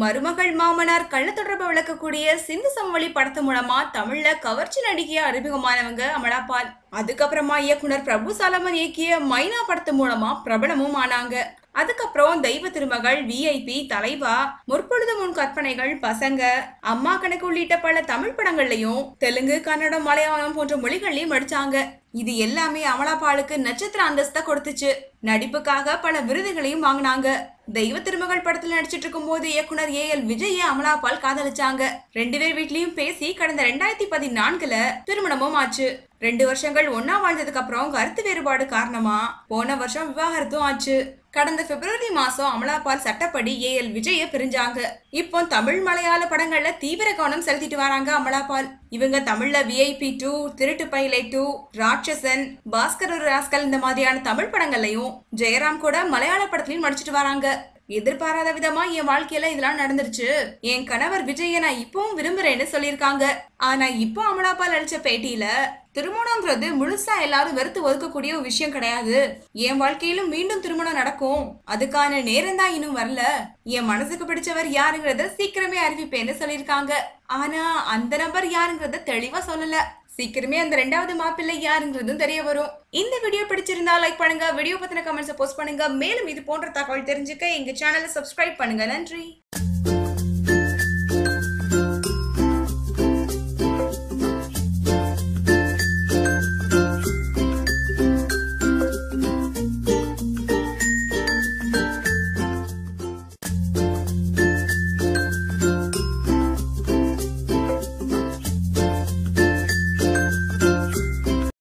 மருமகள் மாமனார் கள்ள தொடர்பு விளக்கக்கூடிய சிந்து சமவெளி படத்து மூலமா தமிழ்ல கவர்ச்சி நடிகையா அறிமுகமானவங்க அமலாபால். அதுக்கப்புறமா இயக்குனர் பிரபு சாலமன் இயக்கிய மைனா படத்து மூலமா பிரபலமும் ஆனாங்க. அதுக்கப்புறம் தெய்வ திருமகள் விஐபி தலைவா முற்பொழுது முன் கற்பனைகள் பசங்க அம்மா கணக்கு உள்ளிட்ட பல தமிழ் படங்கள்லயும் தெலுங்கு கன்னடம் மலையாளம் போன்ற மொழிகள்லயும் நடிச்சாங்க. இது எல்லாமே அமலாபாலுக்கு நட்சத்திர அந்தஸ்தை கொடுத்துச்சு. நடிப்புக்காக பல விருதுகளையும் வாங்கினாங்க. தெய்வ திருமகள் படத்துல நடிச்சிட்டு இருக்கும் போது இயக்குனர் ஏ எல் விஜய அமலாபால் காதலிச்சாங்க. ரெண்டு பேர் வீட்லயும் பேசி கடந்த ரெண்டாயிரத்தி பதினான்குல திருமணமும் ஆச்சு. ரெண்டு வருஷங்கள் ஒன்னா வாழ்ந்ததுக்கு அப்புறம் கருத்து வேறுபாடு காரணமா போன வருஷம் விவாகரத்தும் ஆச்சு. கடந்த பிப்ரவரி மாசம் அமலாபால் சட்டப்படி ஏ எல் விஜய பிரிஞ்சாங்க. இப்போ தமிழ் மலையாள படங்கள்ல தீவிர கவனம் செலுத்திட்டு வராங்க அமலாபால். இவங்க தமிழ்ல விஐபி டூ திருட்டு பைலை டூ ராட்சசன் பாஸ்கர் ஒரு ராஸ்கல் இந்த மாதிரியான தமிழ் படங்கள்லயும் ஜெயராம் கூட மலையாள படத்துலயும் நடிச்சிட்டு வராங்க. எதிர்பாராத விதமா என் வாழ்க்கையில இதெல்லாம் நடந்துருச்சு. என் கணவர் விஜய நான் இப்பவும் விரும்புறேன்னு சொல்லியிருக்காங்க. ஆனா இப்போ அமலாபால் அளிச்ச பேட்டியில திருமணங்கிறது முழுசா எல்லாரும் வெறுத்து ஒதுக்கக்கூடிய ஒரு விஷயம் கிடையாது. என் வாழ்க்கையிலும் மீண்டும் திருமணம் நடக்கும். அதுக்கான நேரம் தான் இன்னும் வரல. என் மனசுக்கு பிடிச்சவர் யாருங்கிறத சீக்கிரமே அறிவிப்பேன்னு சொல்லியிருக்காங்க. ஆனா அந்த நபர் யாருங்கிறத தெளிவா சொல்லல. சீக்கிரமே அந்த ரெண்டாவது மாப்பிள்ளை யாருங்கிறதும் தெரிய வரும். இந்த வீடியோ பிடிச்சிருந்தா லைக் பண்ணுங்க வீடியோ பத்தின கமெண்ட்ஸ் போஸ்ட் பண்ணுங்க. மேலும் இது போன்ற தகவல் தெரிஞ்சுக்க எங்க சேனலை சப்ஸ்கிரைப் பண்ணுங்க. நன்றி.